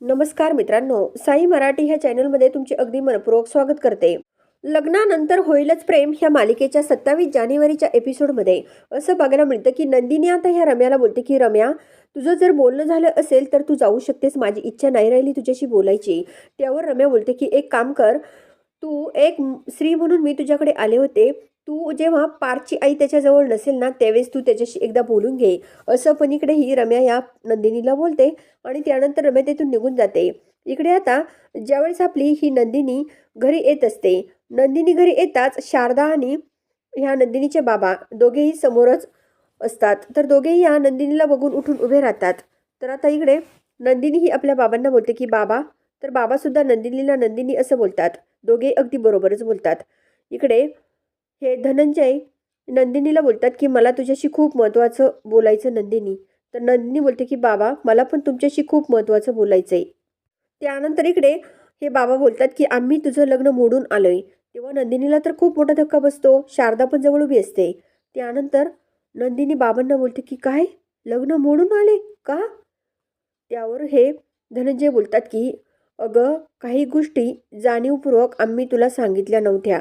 नमस्कार मित्रांनो साई मराठी ह्या चॅनलमध्ये तुमचे अगदी मनपूर्वक स्वागत करते. लग्नानंतर होईलच प्रेम ह्या मालिकेच्या सत्तावीस जानेवारीच्या एपिसोडमध्ये. असं बघायला मिळतं की नंदिनी आता ह्या रम्याला बोलते की रम्या तुझं जर बोलणं झालं असेल तर तू जाऊ शकतेस माझी इच्छा नाही राहिली तुझ्याशी बोलायची. त्यावर रम्या बोलते की एक काम कर तू एक स्त्री म्हणून मी तुझ्याकडे आले होते तू जेव्हा पारची आई त्याच्याजवळ नसेल ना त्यावेळेस तू त्याच्याशी एकदा बोलून घे. असं पण इकडे ही रम्या या नंदिनीला बोलते आणि त्यानंतर रम्या तिथून निघून जाते. इकडे आता ज्यावेळेस आपली ही नंदिनी घरी येत असते नंदिनी घरी येताच शारदा आणि ह्या नंदिनीचे बाबा दोघेही समोरच असतात. तर दोघेही या नंदिनीला बघून उठून उभे राहतात. तर आता इकडे नंदिनी ही आपल्या बाबांना बोलते की बाबा. तर बाबासुद्धा नंदिनीला नंदिनी असं बोलतात. दोघे अगदी बरोबरच बोलतात. इकडे हे धनंजय नंदिनीला बोलतात की मला तुझ्याशी खूप महत्त्वाचं बोलायचं नंदिनी. तर नंदिनी बोलते की बाबा मला पण तुमच्याशी खूप महत्त्वाचं बोलायचं आहे त्यानंतर इकडे हे बाबा बोलतात की आम्ही तुझं लग्न मोडून आलोय. तेव्हा नंदिनीला तर खूप मोठा धक्का बसतो. शारदा पण जवळ उभी असते. त्यानंतर नंदिनी बाबांना बोलते की काय? लग्न मोडून आले? का? त्यावर हे धनंजय बोलतात की अगं काही गोष्टी जाणीवपूर्वक आम्ही तुला सांगितल्या नव्हत्या.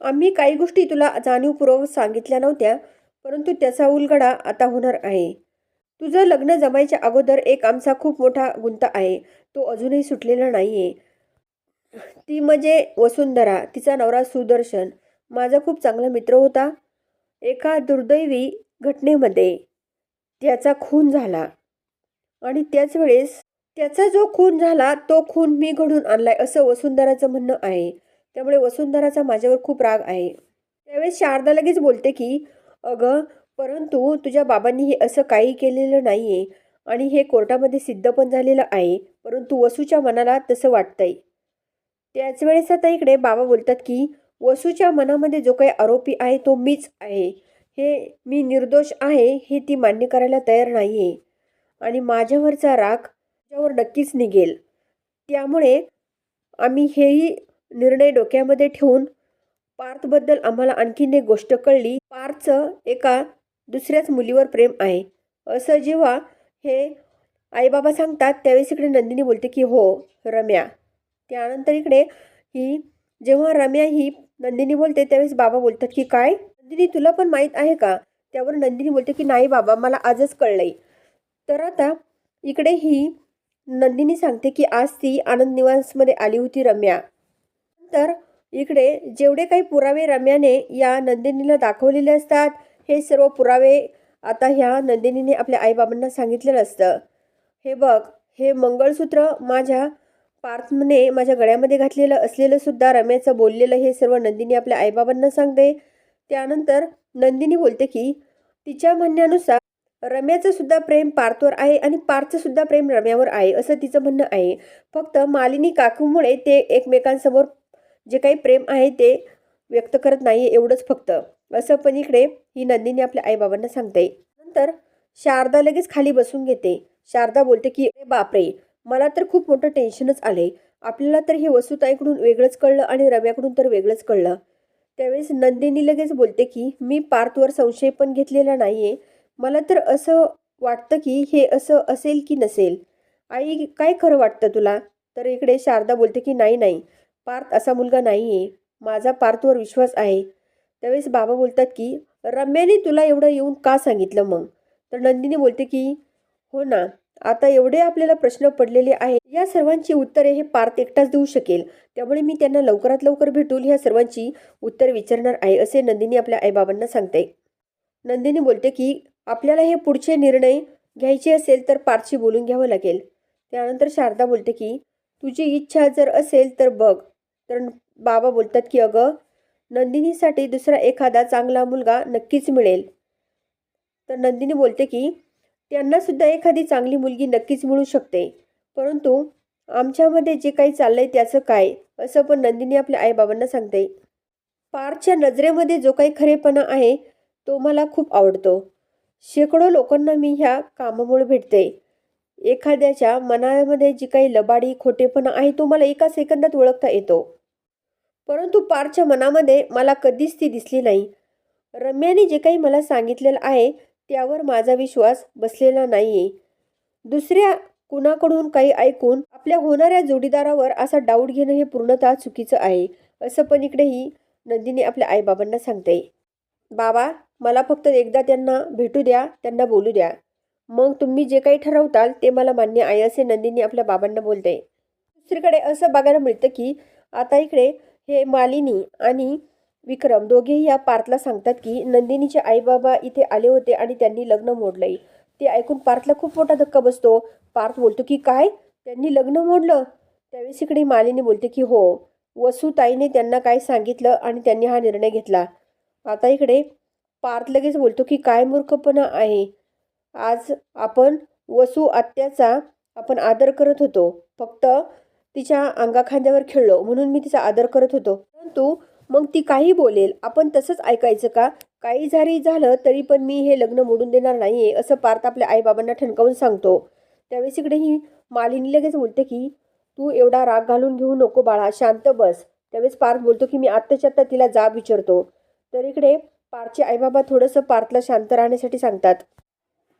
आम्ही काही गोष्टी तुला जाणीवपूर्वक सांगितल्या नव्हत्या परंतु त्याचा उलगडा आता होणार आहे. तुझं लग्न जमायच्या अगोदर एक आमचा खूप मोठा गुंता आहे तो अजूनही सुटलेला नाही आहे ती म्हणजे वसुंधरा तिचा नवरा सुदर्शन माझा खूप चांगला मित्र होता. एका दुर्दैवी घटनेमध्ये त्याचा खून झाला. आणि त्याच वेळेस त्याचा जो खून झाला तो खून मी घडून आणलाय असं वसुंधराचं म्हणणं आहे. त्यामुळे वसुंधराचा माझ्यावर खूप राग आहे. त्यावेळेस शारदा लगेच बोलते की अगं परंतु तुझ्या बाबांनी हे असं काही केलेलं नाही आहे आणि हे कोर्टामध्ये सिद्ध पण झालेलं आहे परंतु वसूच्या मनाला तसं वाटतंय. त्याच वेळेस आता इकडे बाबा बोलतात की वसूच्या मनामध्ये जो काही आरोपी आहे तो मीच आहे. हे मी निर्दोष आहे हे ती मान्य करायला तयार नाही आहे आणि माझ्यावरचा राग त्यावर नक्कीच निघेल. त्यामुळे आम्ही हेही निर्णय डोक्यामध्ये ठेवून पार्थबद्दल आम्हाला आणखीन एक गोष्ट कळली. पार्थचं एका दुसऱ्याच मुलीवर प्रेम आहे. असं जेव्हा हे आईबाबा सांगतात त्यावेळेस इकडे नंदिनी बोलते की हो रम्या. त्यानंतर इकडे ही जेव्हा रम्या ही नंदिनी बोलते त्यावेळेस बाबा बोलतात की काय? नंदिनी तुला पण माहीत आहे का? त्यावर नंदिनी बोलते की नाही बाबा मला आजच कळलंय. तर आता इकडे ही नंदिनी सांगते की आज ती आनंद निवासमध्ये आली होती रम्या. तर इकडे जेवढे काही पुरावे रम्याने या नंदिनीला दाखवलेले असतात हे सर्व पुरावे आता ह्या नंदिनीने आपल्या आईबाबांना सांगितलेलं असतं. हे बघ हे मंगळसूत्र माझ्या पार्थने माझ्या गळ्यामध्ये घातलेलं असलेलं सुद्धा रम्याचं बोललेलं हे सर्व नंदिनी आपल्या आईबाबांना सांगते. त्यानंतर नंदिनी बोलते की तिच्या म्हणण्यानुसार रम्याचं सुद्धा प्रेम पार्थवर आहे आणि पार्थचं सुद्धा प्रेम रम्यावर आहे असं तिचं म्हणणं आहे. फक्त मालिनी काकूमुळे ते एकमेकांसमोर जे काही प्रेम आहे ते व्यक्त करत नाही एवढंच फक्त. असं पण इकडे ही नंदिनी आपल्या आईबाबांना सांगते. नंतर शारदा लगेच खाली बसून घेते. शारदा बोलते की बापरे! मला तर खूप मोठं टेन्शनच आले आपल्याला तर हे वसुताईकडून वेगळंच कळलं आणि रव्याकडून तर वेगळंच कळलं. त्यावेळेस नंदिनी लगेच बोलते की मी पार्थवर संशय पण घेतलेला नाही आहे मला तर असं वाटतं की हे असं असेल की नसेल. आई काय खरं वाटतं तुला? तर इकडे शारदा बोलते की नाही नाही. पार्थ असा मुलगा नाही आहे माझा पार्थवर विश्वास आहे. त्यावेळेस बाबा बोलतात की रम्याने तुला एवढं येऊन का सांगितलं मग? तर नंदिनी बोलते की हो ना आता एवढे आपल्याला प्रश्न पडलेले आहेत. या सर्वांची उत्तरे हे पार्थ एकटाच देऊ शकेल. त्यामुळे मी त्यांना लवकरात लवकर भेटून ह्या सर्वांची उत्तर विचारणार आहे असे नंदिनी आपल्या आईबाबांना सांगते. नंदिनी बोलते की आपल्याला हे पुढचे निर्णय घ्यायचे असेल तर पार्थशी बोलून घ्यावं लागेल. त्यानंतर शारदा बोलते की तुझी इच्छा जर असेल तर बघ तर बाबा बोलतात की अगं नंदिनीसाठी दुसरा एखादा चांगला मुलगा नक्कीच मिळेल. तर नंदिनी बोलते की त्यांनासुद्धा एखादी चांगली मुलगी नक्कीच मिळू शकते. परंतु आमच्यामध्ये जे काही चाललंय त्याचं काय? असं पण नंदिनी आपल्या आईबाबांना सांगते. पारच्या नजरेमध्ये जो काही खरेपणा आहे तो मला खूप आवडतो. शेकडो लोकांना मी ह्या कामामुळे भेटते. एखाद्याच्या मनामध्ये जी काही लबाडी खोटेपणा आहे तो मला एका सेकंदात ओळखता येतो. परंतु पारच्या मनामध्ये मला कधीच ती दिसली नाही. रम्याने जे काही मला सांगितलेलं आहे त्यावर माझा विश्वास बसलेला नाही आहे दुसऱ्या कुणाकडून काही ऐकून आपल्या होणाऱ्या जोडीदारावर असा डाऊट घेणं हे पूर्णतः चुकीचं आहे असं पण इकडेही नंदिनी आपल्या आईबाबांना सांगते. बाबा मला फक्त एकदा त्यांना भेटू द्या त्यांना बोलू द्या. मग तुम्ही जे काही ठरवताल ते मला मान्य आहे असे नंदिनी आपल्या बाबांना बोलते. दुसरीकडे असं बघायला मिळतं की आता इकडे हे मालिनी आणि विक्रम दोघेही या पार्थला सांगतात की नंदिनीचे आईबाबा इथे आले होते आणि त्यांनी लग्न मोडलंय. ते ऐकून पार्थला खूप मोठा धक्का बसतो. पार्थ बोलतो की काय? त्यांनी लग्न मोडलं? त्यावेळेस इकडे मालिनी बोलते की हो वसुताईने त्यांना काय सांगितलं आणि त्यांनी हा निर्णय घेतला. आता इकडे पार्थ लगेच बोलतो की काय मूर्खपणा आहे? आज आपण वसू आत्याचा आपण आदर करत होतो. फक्त तिच्या अंगाखांद्यावर खेळलो म्हणून मी तिचा आदर करत होतो. परंतु मग ती काही बोलेल आपण तसंच ऐकायचं का? काही जरी झालं तरी पण मी हे लग्न मोडून देणार नाहीये असं पार्थ आपल्या आईबाबांना ठणकावून सांगतो. त्यावेळेस इकडे ही मालिनी लगेच बोलते की तू एवढा राग घालून घेऊ नको बाळा शांत बस. त्यावेळेस पार्थ बोलतो की मी आत्ताच्या आत्ता तिला जाब विचारतो. तर इकडे पार्थचे आईबाबा थोडंसं पार्थला शांत राहण्यासाठी सांगतात.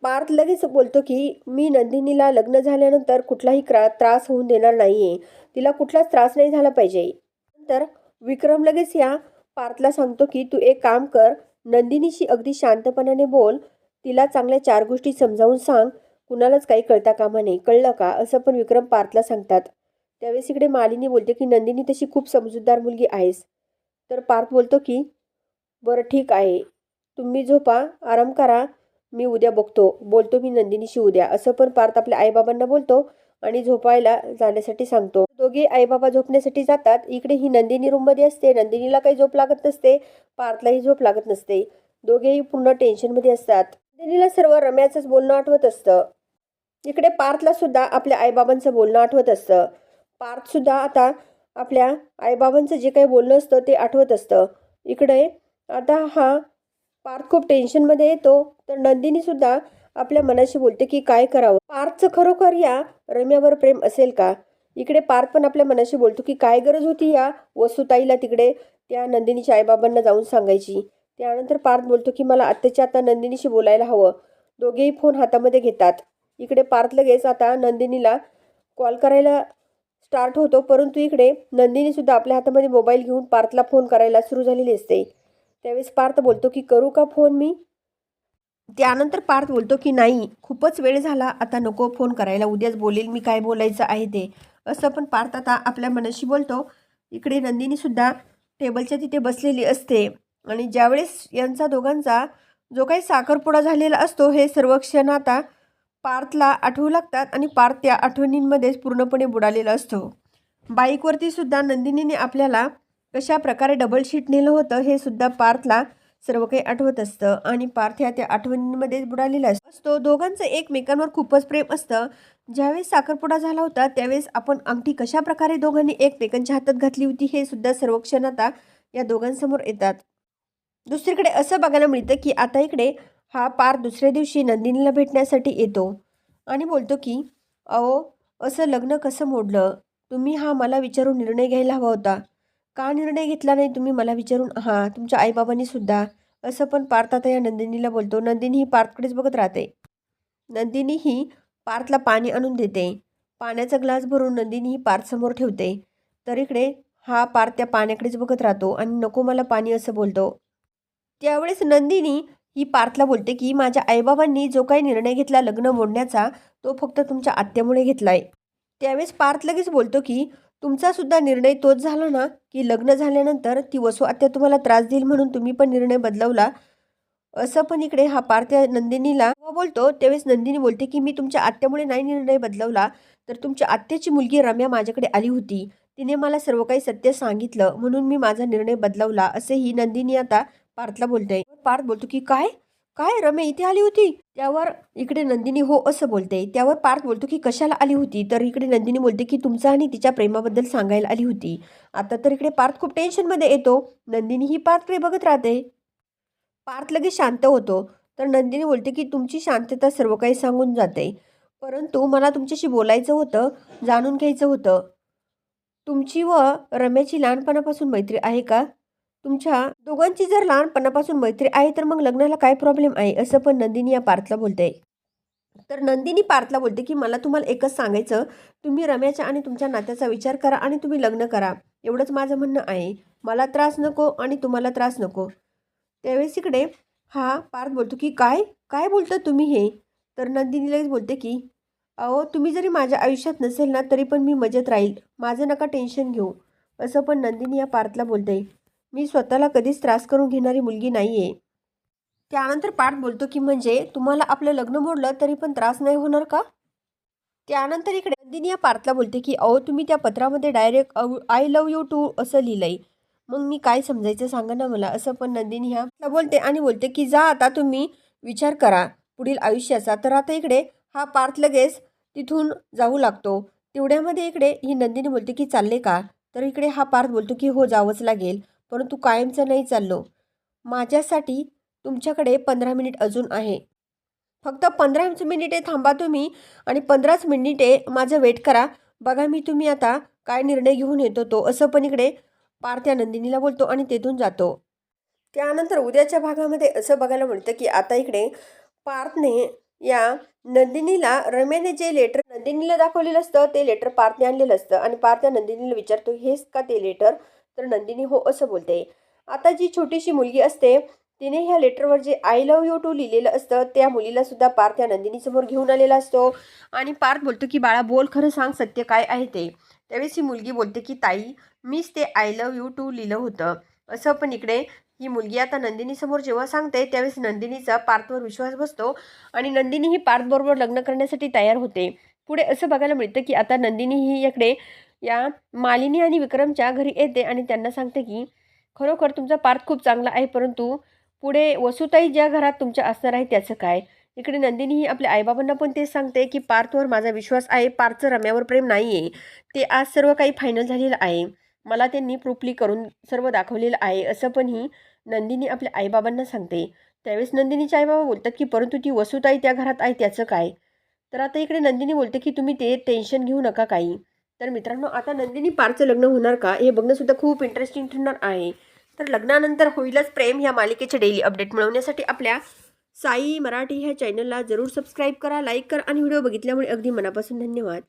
पार्थ लगेच बोलतो की मी नंदिनीला लग्न झाल्यानंतर कुठलाही क्रा त्रास होऊन देणार नाही आहे तिला कुठलाच त्रास नाही झाला पाहिजे. नंतर विक्रम लगेच या पार्थला सांगतो की तू एक काम कर. नंदिनीशी अगदी शांतपणाने बोल. तिला चांगल्या चार गोष्टी समजावून सांग. कुणालाच काही कळता कामा नाही कळलं का? असं पण विक्रम पार्थला सांगतात. त्यावेळेस इकडे मालिनी बोलते की नंदिनी तशी खूप समजूतदार मुलगी आहेस. तर पार्थ बोलतो की बरं ठीक आहे. तुम्ही झोपा. आराम करा. मी उद्या बघतो. बोलतो मी नंदिनीशी उद्या. असं पण पार्थ आपल्या आईबाबांना बोलतो आणि झोपायला जाण्यासाठी सांगतो. दोघे आईबाबा झोपण्यासाठी जातात. इकडे ही नंदिनी रूममध्ये असते. नंदिनीला काही झोप लागत नसते. पार्थलाही झोप लागत नसते. दोघेही पूर्ण टेन्शनमध्ये असतात. नंदिनीला सर्व रम्याचंच बोलणं आठवत असतं. इकडे पार्थला सुद्धा आपल्या आईबाबांचं बोलणं आठवत असतं. पार्थसुद्धा आता आपल्या आईबाबांचं जे काही बोलणं असतं ते आठवत असतं. इकडे आता हा पार्थ खूप टेन्शनमध्ये येतो. तर नंदिनी सुद्धा आपल्या मनाशी बोलते की काय करावं? पार्थचं खरोखर या रम्यावर प्रेम असेल का? इकडे पार्थ पण आपल्या मनाशी बोलतो की काय गरज होती या वसुताईला तिकडे त्या नंदिनीच्या आईबाबांना जाऊन सांगायची? त्यानंतर पार्थ बोलतो की मला आत्ताच्या आता नंदिनीशी बोलायला हवं. दोघेही फोन हातामध्ये घेतात. इकडे पार्थ लगेच आता नंदिनीला कॉल करायला स्टार्ट होतो. परंतु इकडे नंदिनीसुद्धा आपल्या हातामध्ये मोबाईल घेऊन पार्थला फोन करायला सुरू झालेली असते. त्यावेळेस पार्थ बोलतो की करू का फोन मी? त्यानंतर पार्थ बोलतो की नाही खूपच वेळ झाला आता नको फोन करायला. उद्याच बोलेल मी काय बोलायचं आहे ते. असं पण पार्थ आता आपल्या मनाशी बोलतो. इकडे नंदिनी सुद्धा टेबलच्या तिथे बसलेली असते. आणि ज्यावेळेस यांचा दोघांचा जो काही साखरपुडा झालेला असतो हे सर्व क्षण आता पार्थला आठवू लागतात आणि पार्थ त्या आठवणींमध्येच पूर्णपणे बुडालेला असतो. बाईकवरती सुद्धा नंदिनीने आपल्याला कशा प्रकारे डबल शीट नेलं होतं हे सुद्धा पार्थला सर्व काही आठवत असतं. आणि पार्थ ह्या त्या आठवणींमध्ये बुडालेला असतो. दोघांचं एकमेकांवर खूपच प्रेम असतं. ज्यावेळेस साखरपुडा झाला होता त्यावेळेस आपण अंगठी कशा प्रकारे दोघांनी एकमेकांच्या हातात घातली होती हे सुद्धा सर्व क्षण आता या दोघांसमोर येतात. दुसरीकडे असं बघायला मिळतं की आता इकडे हा पार दुसऱ्या दिवशी नंदिनीला भेटण्यासाठी येतो. आणि बोलतो की अहो असं लग्न कसं मोडलं? तुम्ही हा मला विचारून निर्णय घ्यायला हवा होता. का निर्णय घेतला नाही तुम्ही मला विचारून? हां तुमच्या आईबाबांनी सुद्धा असं पण पार्थ आता या नंदिनीला बोलतो नंदिनी ही पार्थकडेच बघत राहते. नंदिनी ही पार्थला पाणी आणून देते. पाण्याचा ग्लास भरून नंदिनी ही पार्थसमोर ठेवते. तर इकडे हा पार्थ त्या पाण्याकडेच बघत राहतो आणि नको मला पाणी असं बोलतो. त्यावेळेस नंदिनी ही पार्थला बोलते की माझ्या आईबाबांनी जो काही निर्णय घेतला लग्न मोडण्याचा तो फक्त तुमच्या आत्यामुळे घेतलाय. त्यावेळेस पार्थ लगेच बोलतो की तुमचा सुद्धा निर्णय तोच झाला ना की लग्न झाल्यानंतर ती वसू आत्या तुम्हाला त्रास देईल म्हणून तुम्ही पण निर्णय बदलवला? असं पण इकडे हा पार्थ्या नंदिनीला बोलतो त्यावेळेस नंदिनी बोलते की मी तुमच्या आत्यामुळे नाही निर्णय बदलवला तर तुमच्या आत्याची मुलगी रम्या माझ्याकडे आली होती. तिने मला सर्व काही सत्य सांगितलं म्हणून मी माझा निर्णय बदलवला असेही नंदिनी आता पार्थला बोलते पार्थ बोलतो की काय? काय रमे इथे आली होती? त्यावर इकडे नंदिनी हो असं बोलते. त्यावर पार्थ बोलतो की कशाला आली होती? तर इकडे नंदिनी बोलते की तुमचा आणि तिच्या प्रेमाबद्दल सांगायला आली होती. आता तर इकडे पार्थ खूप टेन्शनमध्ये येतो. नंदिनी ही पार्थकडे बघत राहते. पार्थ लगेच शांत होतो. तर नंदिनी बोलते की तुमची शांतता सर्व काही सांगून जाते. परंतु मला तुमच्याशी बोलायचं होतं जाणून घ्यायचं होतं. तुमची व रम्याची लहानपणापासून मैत्री आहे का? तुमच्या दोघांची जर लहानपणापासून मैत्री आहे तर मग लग्नाला काय प्रॉब्लेम आहे? असं पण नंदिनी या पार्थला बोलते तर नंदिनी पार्थला बोलते की मला तुम्हाला एकच सांगायचं. तुम्ही रम्याच्या आणि तुमच्या नात्याचा विचार करा आणि तुम्ही लग्न करा. एवढंच माझं म्हणणं आहे. मला त्रास नको आणि तुम्हाला त्रास नको. त्यावेळेस इकडे हा पार्थ बोलतो की काय? काय बोलता तुम्ही हे? तर नंदिनी लगेच बोलते की अहो तुम्ही जरी माझ्या आयुष्यात नसेल ना तरी पण मी मजेत राहील. माझं नका टेन्शन घेऊ. असं पण नंदिनी या पार्थला बोलते मी स्वतःला कधीच त्रास करून घेणारी मुलगी नाही आहे त्यानंतर पार्थ बोलतो की म्हणजे तुम्हाला आपलं लग्न मोडलं तरी पण त्रास नाही होणार का? त्यानंतर इकडे नंदिनी या पार्थला बोलते की अहो तुम्ही त्या पत्रामध्ये direct I love you too असं लिहिलंय. मग मी काय समजायचं सांगा ना मला? असं पण नंदिनी ह्या बोलते आणि बोलते की जा आता तुम्ही विचार करा पुढील आयुष्याचा. तर आता इकडे हा पार्थ लगेच तिथून जाऊ लागतो. तेवढ्यामध्ये इकडे ही नंदिनी बोलते की चालले का? तर इकडे हा पार्थ बोलतो की हो जावंच लागेल. परंतु कायमचं नाही चाललो. माझ्यासाठी तुमच्याकडे पंधरा मिनिट अजून आहे. फक्त पंधरा मिनिटे थांबा तुम्ही आणि पंधराच मिनिटे माझं वेट करा. बघा मी तुम्ही आता काय निर्णय घेऊन येतो तो. असं पण इकडे पार्थ नंदिनीला बोलतो आणि तेथून जातो. त्यानंतर उद्याच्या भागामध्ये असं बघायला मिळतं की आता इकडे पार्थने या नंदिनीला रम्याने जे लेटर नंदिनीला दाखवलेलं असतं ते लेटर पार्थने आणलेलं असतं. आणि पार्थ्या नंदिनीला विचारतो हेच का ते लेटर तर नंदिनी हो असं बोलते. आता जी छोटीशी मुलगी असते तिने ह्या लेटरवर जे आय लव्ह यू टू लिहिलेलं असतं त्या मुलीला सुद्धा पार्थ या नंदिनीसमोर घेऊन आलेला असतो. आणि पार्थ बोलतो की बाळा बोल खरं सांग सत्य काय आहे ते? त्यावेळेस ही मुलगी बोलते की ताई मीच ते आय लव्ह यू टू लिहिलं होतं. असं पण इकडे ही मुलगी आता नंदिनीसमोर जेव्हा सांगते त्यावेळेस नंदिनीचा पार्थवर विश्वास बसतो. आणि नंदिनी ही पार्थबरोबर लग्न करण्यासाठी तयार होते. पुढे असं बघायला मिळतं की आता नंदिनी ही इकडे या मालिनी आणि विक्रमच्या घरी येते आणि त्यांना सांगते की खरोखर तुमचा पार्थ खूप चांगला आहे परंतु पुढे वसुताई ज्या घरात तुमच्या असणार आहे त्याचं काय? इकडे नंदिनी ही आपल्या आईबाबांना पण तेच सांगते की पार्थवर माझा विश्वास आहे पार्थचं रम्यावर प्रेम नाही आहे ते आज सर्व काही फायनल झालेलं आहे. मला त्यांनी प्रुपली करून सर्व दाखवलेलं आहे असं पण ही नंदिनी आपल्या आईबाबांना सांगते. त्यावेळेस नंदिनीच्या आईबाबा बोलतात की परंतु ती वसुताई त्या घरात आहे त्याचं काय? तर आता इकडे नंदिनी बोलते की तुम्ही ते टेन्शन घेऊ नका काही. तर मित्रांनो आता नंदिनी पारचं लग्न होणार का? हे बघणंसुद्धा खूप इंटरेस्टिंग ठरणार आहे. तर लग्नानंतर होईलच प्रेम ह्या मालिकेचे डेली अपडेट मिळवण्यासाठी आपल्या साई मराठी ह्या चॅनलला जरूर सबस्क्राईब करा लाईक करा आणि व्हिडिओ बघितल्यामुळे अगदी मनापासून धन्यवाद.